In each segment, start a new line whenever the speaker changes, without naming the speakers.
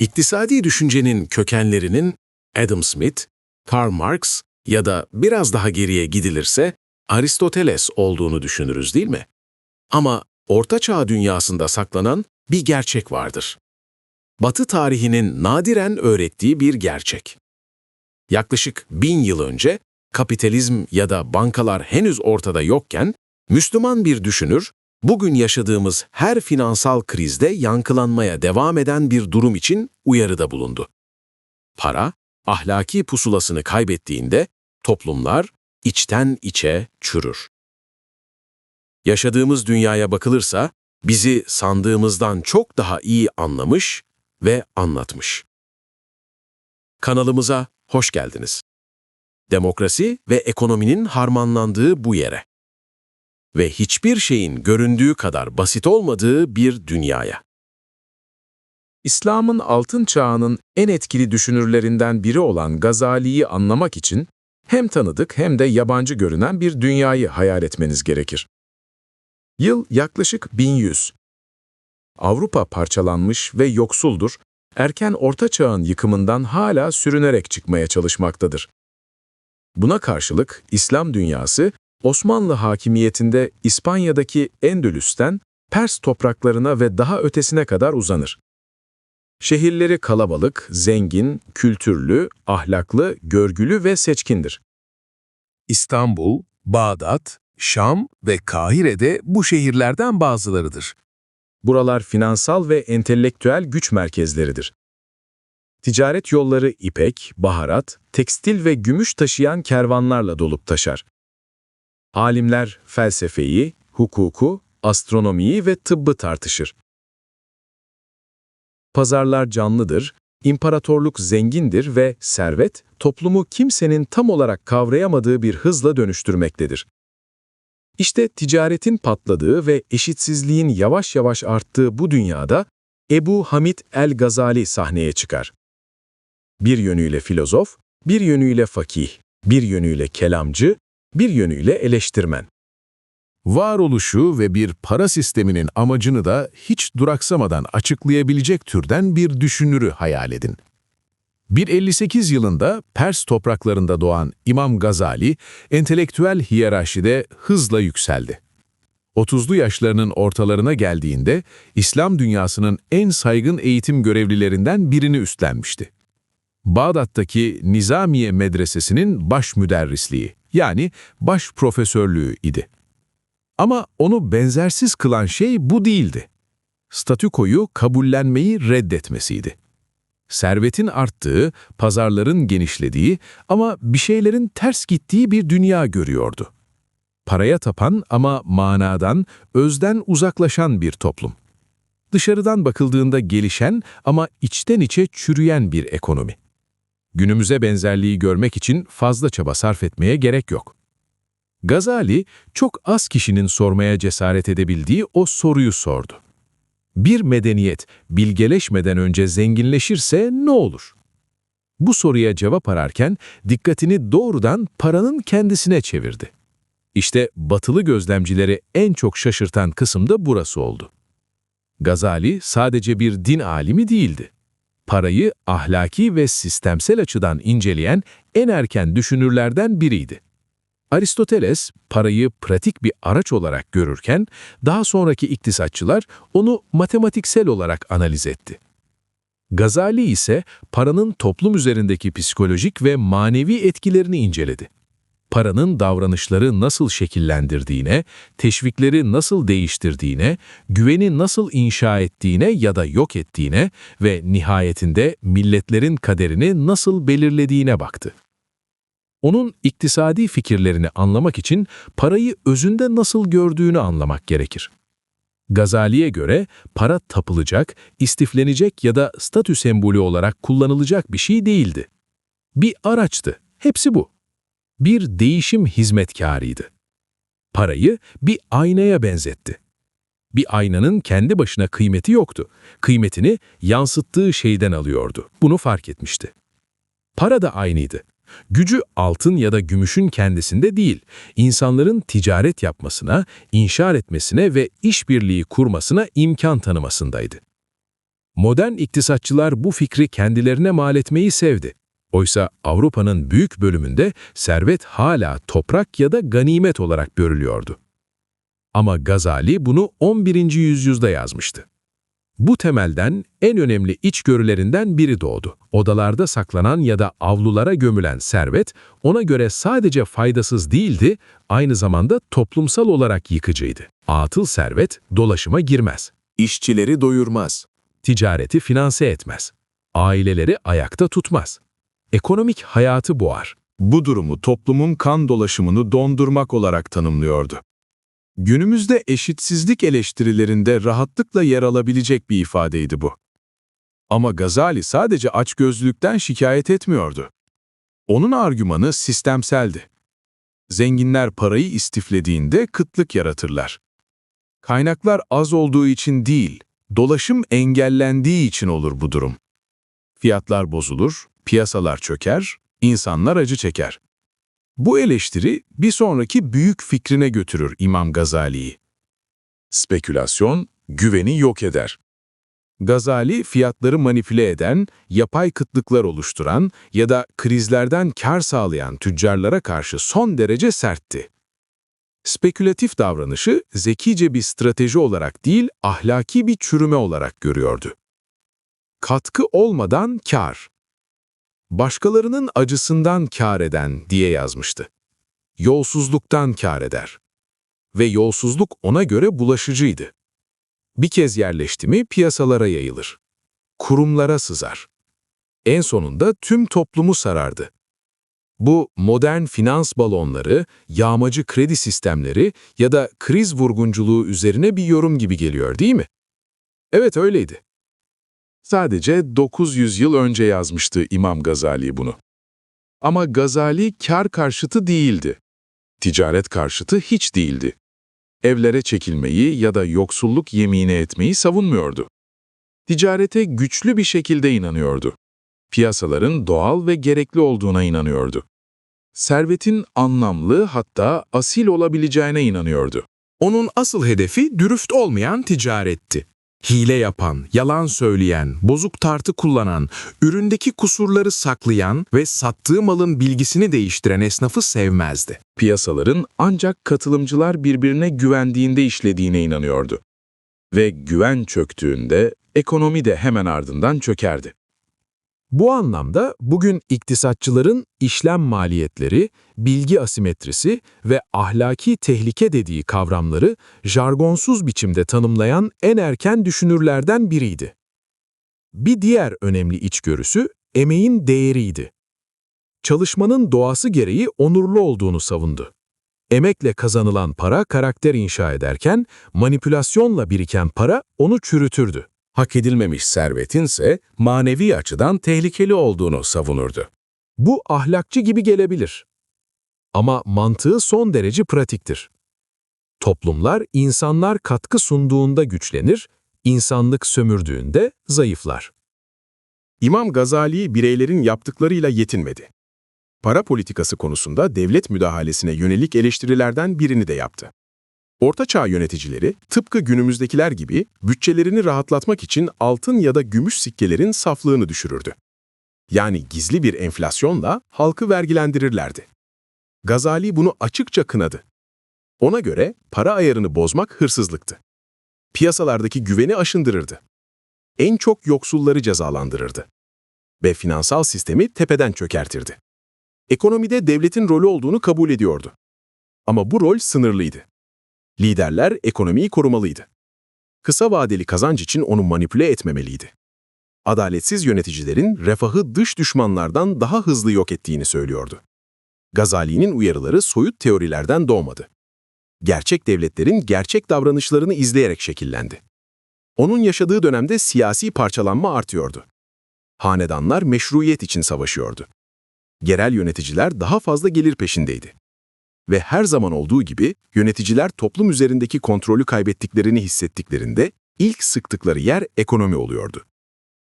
İktisadi düşüncenin kökenlerinin Adam Smith, Karl Marx ya da biraz daha geriye gidilirse Aristoteles olduğunu düşünürüz değil mi? Ama Orta Çağ dünyasında saklanan bir gerçek vardır. Batı tarihinin nadiren öğrettiği bir gerçek. Yaklaşık bin yıl önce kapitalizm ya da bankalar henüz ortada yokken Müslüman bir düşünür, bugün yaşadığımız her finansal krizde yankılanmaya devam eden bir durum için uyarıda bulundu. Para, ahlaki pusulasını kaybettiğinde toplumlar içten içe çürür. Yaşadığımız dünyaya bakılırsa bizi sandığımızdan çok daha iyi anlamış ve anlatmış. Kanalımıza hoş geldiniz. Demokrasi ve ekonominin harmanlandığı bu yere ve hiçbir şeyin göründüğü kadar basit olmadığı bir dünyaya.
İslam'ın altın çağının en etkili düşünürlerinden biri olan Gazali'yi anlamak için hem tanıdık hem de yabancı görünen bir dünyayı hayal etmeniz gerekir. Yıl yaklaşık 1100. Avrupa parçalanmış ve yoksuldur, erken orta çağın yıkımından hala sürünerek çıkmaya çalışmaktadır. Buna karşılık İslam dünyası, Osmanlı hakimiyetinde İspanya'daki Endülüs'ten Pers topraklarına ve daha ötesine kadar uzanır. Şehirleri kalabalık, zengin, kültürlü, ahlaklı, görgülü ve seçkindir.
İstanbul, Bağdat, Şam ve Kahire'de bu şehirlerden bazılarıdır.
Buralar finansal ve entelektüel güç merkezleridir. Ticaret yolları ipek, baharat, tekstil ve gümüş taşıyan kervanlarla dolup taşar. Alimler felsefeyi, hukuku, astronomiyi ve tıbbı tartışır. Pazarlar canlıdır, imparatorluk zengindir ve servet, toplumu kimsenin tam olarak kavrayamadığı bir hızla dönüştürmektedir. İşte ticaretin patladığı ve eşitsizliğin yavaş yavaş arttığı bu dünyada Ebu Hamid el-Gazali sahneye çıkar. Bir yönüyle filozof, bir yönüyle fakih, bir yönüyle kelamcı, bir yönüyle eleştirmen.
Varoluşu ve bir para sisteminin amacını da hiç duraksamadan açıklayabilecek türden bir düşünürü hayal edin. 158 yılında Pers topraklarında doğan İmam Gazali, entelektüel hiyerarşide hızla yükseldi. 30'lu yaşlarının ortalarına geldiğinde İslam dünyasının en saygın eğitim görevlilerinden birini üstlenmişti. Bağdat'taki Nizamiye Medresesi'nin baş müderrisliği, yani baş profesörlüğü idi. Ama onu benzersiz kılan şey bu değildi. Statükoyu kabullenmeyi reddetmesiydi. Servetin arttığı, pazarların genişlediği ama bir şeylerin ters gittiği bir dünya görüyordu. Paraya tapan ama manadan, özden uzaklaşan bir toplum. Dışarıdan bakıldığında gelişen ama içten içe çürüyen bir ekonomi. Günümüze benzerliği görmek için fazla çaba sarf etmeye gerek yok. Gazali, çok az kişinin sormaya cesaret edebildiği o soruyu sordu. Bir medeniyet bilgeleşmeden önce zenginleşirse ne olur? Bu soruya cevap ararken dikkatini doğrudan paranın kendisine çevirdi. İşte batılı gözlemcileri en çok şaşırtan kısım da burası oldu. Gazali sadece bir din alimi değildi. Parayı ahlaki ve sistemsel açıdan inceleyen en erken düşünürlerden biriydi. Aristoteles parayı pratik bir araç olarak görürken daha sonraki iktisatçılar onu matematiksel olarak analiz etti. Gazali ise paranın toplum üzerindeki psikolojik ve manevi etkilerini inceledi. Paranın davranışları nasıl şekillendirdiğine, teşvikleri nasıl değiştirdiğine, güveni nasıl inşa ettiğine ya da yok ettiğine ve nihayetinde milletlerin kaderini nasıl belirlediğine baktı. Onun iktisadi fikirlerini anlamak için parayı özünde nasıl gördüğünü anlamak gerekir. Gazali'ye göre para tapılacak, istiflenecek ya da statü sembolü olarak kullanılacak bir şey değildi. Bir araçtı. Hepsi bu. Bir değişim hizmetkarıydı. Parayı bir aynaya benzetti. Bir aynanın kendi başına kıymeti yoktu. Kıymetini yansıttığı şeyden alıyordu. Bunu fark etmişti. Para da aynıydı. Gücü altın ya da gümüşün kendisinde değil, insanların ticaret yapmasına, inşa etmesine ve işbirliği kurmasına imkan tanımasındaydı. Modern iktisatçılar bu fikri kendilerine mal etmeyi sevdi. Oysa Avrupa'nın büyük bölümünde servet hala toprak ya da ganimet olarak görülüyordu. Ama Gazali bunu 11. yüzyılda yazmıştı. Bu temelden en önemli içgörülerinden biri doğdu. Odalarda saklanan ya da avlulara gömülen servet ona göre sadece faydasız değildi, aynı zamanda toplumsal olarak yıkıcıydı. Atıl servet dolaşıma girmez,
İşçileri doyurmaz.
ticareti finanse etmez, aileleri ayakta tutmaz. Ekonomik hayatı boğar.
Bu durumu toplumun kan dolaşımını dondurmak olarak tanımlıyordu. Günümüzde eşitsizlik eleştirilerinde rahatlıkla yer alabilecek bir ifadeydi bu. Ama Gazali sadece açgözlülükten şikayet etmiyordu. Onun argümanı sistemseldi. Zenginler parayı istiflediğinde kıtlık yaratırlar. Kaynaklar az olduğu için değil, dolaşım engellendiği için olur bu durum. Fiyatlar bozulur, piyasalar çöker, insanlar acı çeker. Bu eleştiri bir sonraki büyük fikrine götürür İmam Gazali'yi. Spekülasyon, güveni yok eder. Gazali, fiyatları manipüle eden, yapay kıtlıklar oluşturan ya da krizlerden kar sağlayan tüccarlara karşı son derece sertti. Spekülatif davranışı zekice bir strateji olarak değil, ahlaki bir çürüme olarak görüyordu. Katkı olmadan kar başkalarının acısından kâr eden diye yazmıştı. Yolsuzluktan kâr eder. Ve yolsuzluk ona göre bulaşıcıydı. Bir kez yerleşti mi piyasalara yayılır. Kurumlara sızar. En sonunda tüm toplumu sarardı. Bu modern finans balonları, yağmacı kredi sistemleri ya da kriz vurgunculuğu üzerine bir yorum gibi geliyor değil mi? Evet öyleydi. Sadece 900 yıl önce yazmıştı İmam Gazali bunu. Ama Gazali kar karşıtı değildi. Ticaret karşıtı hiç değildi. Evlere çekilmeyi ya da yoksulluk yemini etmeyi savunmuyordu. Ticarete güçlü bir şekilde inanıyordu. Piyasaların doğal ve gerekli olduğuna inanıyordu. Servetin anlamlı hatta asil olabileceğine inanıyordu.
Onun asıl hedefi dürüst olmayan ticaretti. Hile yapan, yalan söyleyen, bozuk tartı kullanan, üründeki kusurları saklayan ve sattığı malın bilgisini değiştiren esnafı sevmezdi.
piyasaların ancak katılımcılar birbirine güvendiğinde işlediğine inanıyordu. Ve güven çöktüğünde ekonomi de hemen ardından çökerdi. Bu anlamda bugün iktisatçıların işlem maliyetleri, bilgi asimetrisi ve ahlaki tehlike dediği kavramları jargonsuz biçimde tanımlayan en erken düşünürlerden biriydi. Bir diğer önemli içgörüsü emeğin değeriydi. Çalışmanın doğası gereği onurlu olduğunu savundu. Emekle kazanılan para karakter inşa ederken, manipülasyonla biriken para onu çürütürdü.
Hak edilmemiş servetinse manevi açıdan tehlikeli olduğunu savunurdu.
Bu ahlakçı gibi gelebilir. Ama mantığı son derece pratiktir. Toplumlar insanlar katkı sunduğunda güçlenir, insanlık sömürdüğünde zayıflar.
İmam Gazali bireylerin yaptıklarıyla yetinmedi. Para politikası konusunda devlet müdahalesine yönelik eleştirilerden birini de yaptı. Ortaçağ yöneticileri tıpkı günümüzdekiler gibi bütçelerini rahatlatmak için altın ya da gümüş sikkelerin saflığını düşürürdü. Yani gizli bir enflasyonla halkı vergilendirirlerdi. Gazali bunu açıkça kınadı. Ona göre para ayarını bozmak hırsızlıktı. Piyasalardaki güveni aşındırırdı. En çok yoksulları cezalandırırdı. Ve finansal sistemi tepeden çökertirdi. Ekonomide devletin rolü olduğunu kabul ediyordu. Ama bu rol sınırlıydı. Liderler ekonomiyi korumalıydı. Kısa vadeli kazanç için onu manipüle etmemeliydi. Adaletsiz yöneticilerin refahı dış düşmanlardan daha hızlı yok ettiğini söylüyordu. Gazali'nin uyarıları soyut teorilerden doğmadı. Gerçek devletlerin gerçek davranışlarını izleyerek şekillendi. Onun yaşadığı dönemde siyasi parçalanma artıyordu. Hanedanlar meşruiyet için savaşıyordu. Yerel yöneticiler daha fazla gelir peşindeydi. Ve her zaman olduğu gibi yöneticiler toplum üzerindeki kontrolü kaybettiklerini hissettiklerinde ilk sıktıkları yer ekonomi oluyordu.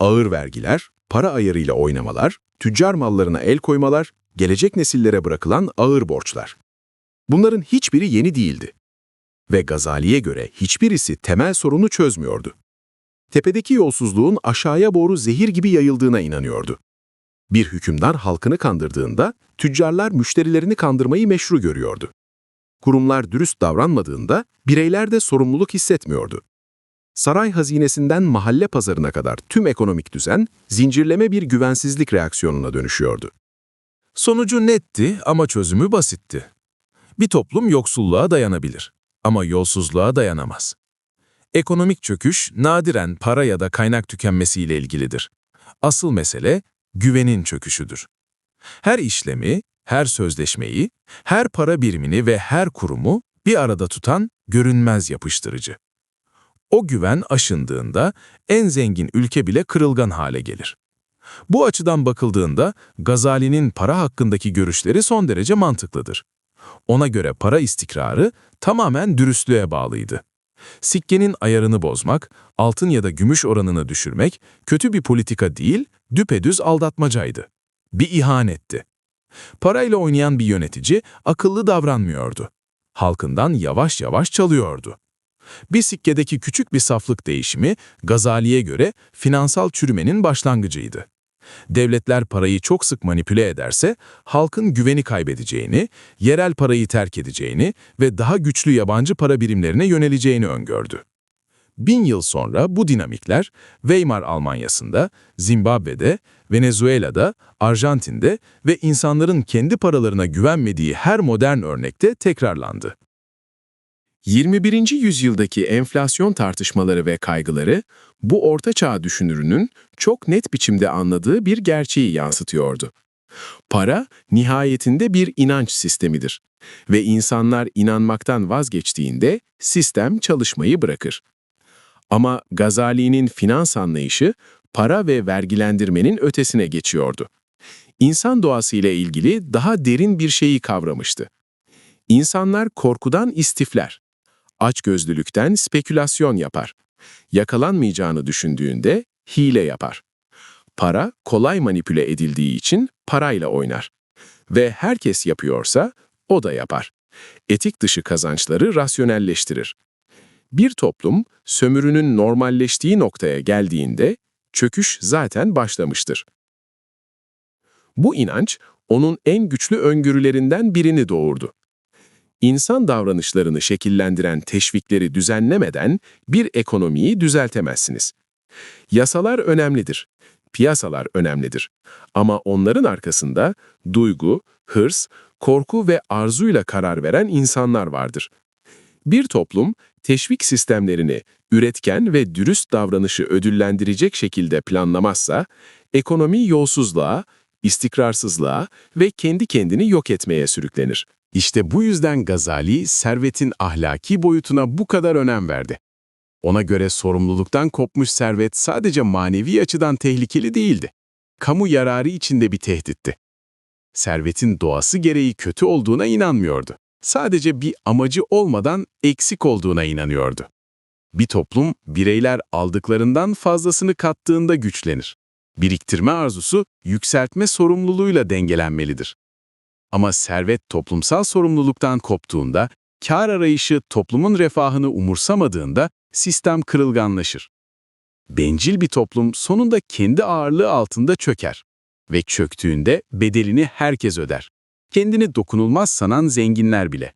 Ağır vergiler, para ayarıyla oynamalar, tüccar mallarına el koymalar, gelecek nesillere bırakılan ağır borçlar. Bunların hiçbiri yeni değildi. Ve Gazali'ye göre hiçbirisi temel sorunu çözmüyordu. tepedeki yolsuzluğun aşağıya doğru zehir gibi yayıldığına inanıyordu. Bir hükümdar halkını kandırdığında, tüccarlar müşterilerini kandırmayı meşru görüyordu. Kurumlar dürüst davranmadığında, bireyler de sorumluluk hissetmiyordu. Saray hazinesinden mahalle pazarına kadar tüm ekonomik düzen, zincirleme bir güvensizlik reaksiyonuna dönüşüyordu.
Sonucu netti ama çözümü basitti. Bir toplum yoksulluğa dayanabilir ama yolsuzluğa dayanamaz. Ekonomik çöküş nadiren para ya da kaynak tükenmesiyle ilgilidir. Asıl mesele güvenin çöküşüdür. Her işlemi, her sözleşmeyi, her para birimini ve her kurumu bir arada tutan görünmez yapıştırıcı. O güven aşındığında en zengin ülke bile kırılgan hale gelir. Bu açıdan bakıldığında Gazali'nin para hakkındaki görüşleri son derece mantıklıdır. Ona göre para istikrarı tamamen dürüstlüğe bağlıydı. Sikkenin ayarını bozmak, altın ya da gümüş oranını düşürmek kötü bir politika değil, düpedüz aldatmacaydı. Bir ihanetti. Parayla oynayan bir yönetici akıllı davranmıyordu. Halkından yavaş yavaş çalıyordu. Bir sikkedeki küçük bir saflık değişimi Gazali'ye göre finansal çürümenin başlangıcıydı. Devletler parayı çok sık manipüle ederse halkın güveni kaybedeceğini, yerel parayı terk edeceğini ve daha güçlü yabancı para birimlerine yöneleceğini öngördü. Bin yıl sonra bu dinamikler Weimar Almanyası'nda, Zimbabwe'de, Venezuela'da, Arjantin'de ve insanların kendi paralarına güvenmediği her modern örnekte tekrarlandı.
21. yüzyıldaki enflasyon tartışmaları ve kaygıları bu ortaçağ düşünürünün çok net biçimde anladığı bir gerçeği yansıtıyordu. Para nihayetinde bir inanç sistemidir ve insanlar inanmaktan vazgeçtiğinde sistem çalışmayı bırakır. Ama Gazali'nin finans anlayışı para ve vergilendirmenin ötesine geçiyordu. İnsan doğasıyla ilgili daha derin bir şeyi kavramıştı. İnsanlar korkudan istifler açgözlülükten spekülasyon yapar. Yakalanmayacağını düşündüğünde hile yapar. Para kolay manipüle edildiği için parayla oynar. Ve herkes yapıyorsa o da yapar. Etik dışı kazançları rasyonelleştirir. Bir toplum sömürünün normalleştiği noktaya geldiğinde çöküş zaten başlamıştır. Bu inanç onun en güçlü öngörülerinden birini doğurdu insan davranışlarını şekillendiren teşvikleri düzenlemeden bir ekonomiyi düzeltemezsiniz. Yasalar önemlidir, piyasalar önemlidir. Ama onların arkasında duygu, hırs, korku ve arzuyla karar veren insanlar vardır. Bir toplum, teşvik sistemlerini üretken ve dürüst davranışı ödüllendirecek şekilde planlamazsa, ekonomi yolsuzluğa, istikrarsızlığa ve kendi kendini yok etmeye sürüklenir.
İşte bu yüzden Gazali, servetin ahlaki boyutuna bu kadar önem verdi. Ona göre sorumluluktan kopmuş servet sadece manevi açıdan tehlikeli değildi. Kamu yararı içinde bir tehditti. Servetin doğası gereği kötü olduğuna inanmıyordu. Sadece bir amacı olmadan eksik olduğuna inanıyordu. Bir toplum, bireyler aldıklarından fazlasını kattığında güçlenir. Biriktirme arzusu, yükseltme sorumluluğuyla dengelenmelidir. Ama servet toplumsal sorumluluktan koptuğunda, kar arayışı toplumun refahını umursamadığında sistem kırılganlaşır. Bencil bir toplum sonunda kendi ağırlığı altında çöker ve çöktüğünde bedelini herkes öder. Kendini dokunulmaz sanan zenginler bile.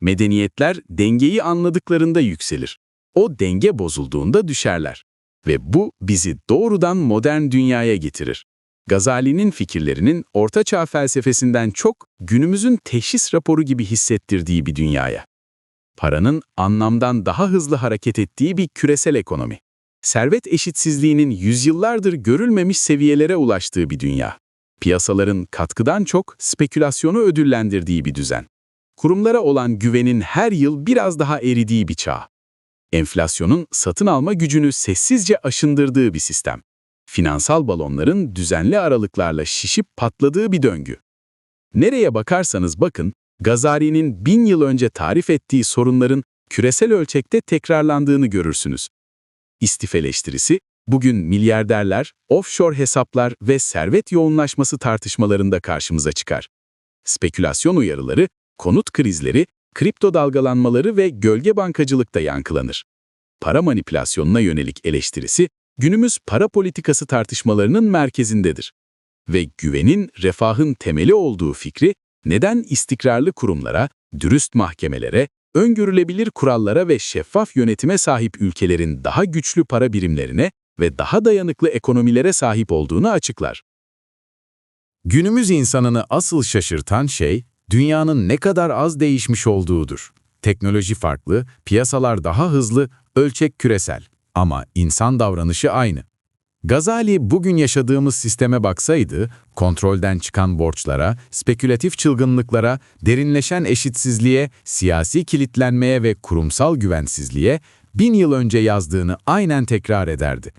Medeniyetler dengeyi anladıklarında yükselir. O denge bozulduğunda düşerler. Ve bu bizi doğrudan modern dünyaya getirir. Gazali'nin fikirlerinin ortaçağ felsefesinden çok günümüzün teşhis raporu gibi hissettirdiği bir dünyaya. Paranın anlamdan daha hızlı hareket ettiği bir küresel ekonomi. Servet eşitsizliğinin yüzyıllardır görülmemiş seviyelere ulaştığı bir dünya. Piyasaların katkıdan çok spekülasyonu ödüllendirdiği bir düzen. Kurumlara olan güvenin her yıl biraz daha eridiği bir çağ. Enflasyonun satın alma gücünü sessizce aşındırdığı bir sistem finansal balonların düzenli aralıklarla şişip patladığı bir döngü. Nereye bakarsanız bakın, Gazali'nin bin yıl önce tarif ettiği sorunların küresel ölçekte tekrarlandığını görürsünüz. İstif eleştirisi, bugün milyarderler, offshore hesaplar ve servet yoğunlaşması tartışmalarında karşımıza çıkar. Spekülasyon uyarıları, konut krizleri, kripto dalgalanmaları ve gölge bankacılıkta yankılanır.
para manipülasyonuna yönelik eleştirisi günümüz para politikası tartışmalarının merkezindedir. Ve güvenin refahın temeli olduğu fikri neden istikrarlı kurumlara, dürüst mahkemelere, öngörülebilir kurallara ve şeffaf yönetime sahip ülkelerin daha güçlü para birimlerine ve daha dayanıklı ekonomilere sahip olduğunu açıklar.
Günümüz insanını asıl şaşırtan şey, dünyanın ne kadar az değişmiş olduğudur. Teknoloji farklı, piyasalar daha hızlı, ölçek küresel. Ama insan davranışı aynı. Gazali bugün yaşadığımız sisteme baksaydı, kontrolden çıkan borçlara, spekülatif çılgınlıklara, derinleşen eşitsizliğe, siyasi kilitlenmeye ve kurumsal güvensizliğe bin yıl önce yazdığını aynen tekrar ederdi.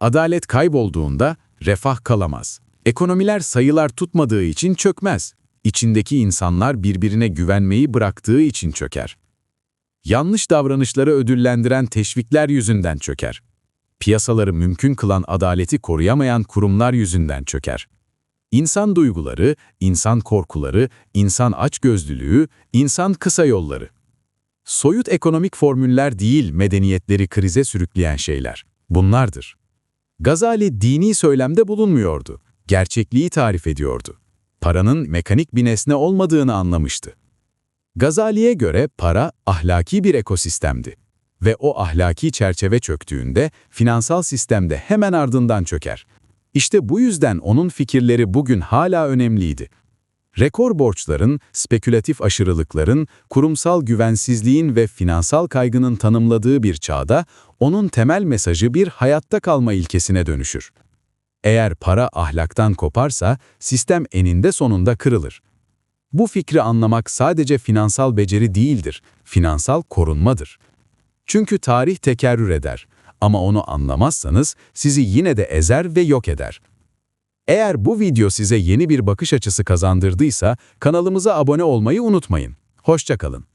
Adalet kaybolduğunda refah kalamaz. Ekonomiler sayılar tutmadığı için çökmez. İçindeki insanlar birbirine güvenmeyi bıraktığı için çöker. Yanlış davranışları ödüllendiren teşvikler yüzünden çöker. Piyasaları mümkün kılan adaleti koruyamayan kurumlar yüzünden çöker. İnsan duyguları, insan korkuları, insan açgözlülüğü, insan kısa yolları. Soyut ekonomik formüller değil medeniyetleri krize sürükleyen şeyler. Bunlardır. Gazali dini söylemde bulunmuyordu. Gerçekliği tarif ediyordu. Paranın mekanik bir nesne olmadığını anlamıştı. Gazali'ye göre para ahlaki bir ekosistemdi ve o ahlaki çerçeve çöktüğünde finansal sistemde hemen ardından çöker. İşte bu yüzden onun fikirleri bugün hala önemliydi. Rekor borçların, spekülatif aşırılıkların, kurumsal güvensizliğin ve finansal kaygının tanımladığı bir çağda onun temel mesajı bir hayatta kalma ilkesine dönüşür. Eğer para ahlaktan koparsa sistem eninde sonunda kırılır. Bu fikri anlamak sadece finansal beceri değildir, finansal korunmadır. Çünkü tarih tekerrür eder ama onu anlamazsanız sizi yine de ezer ve yok eder. Eğer bu video size yeni bir bakış açısı kazandırdıysa kanalımıza abone olmayı unutmayın. Hoşçakalın.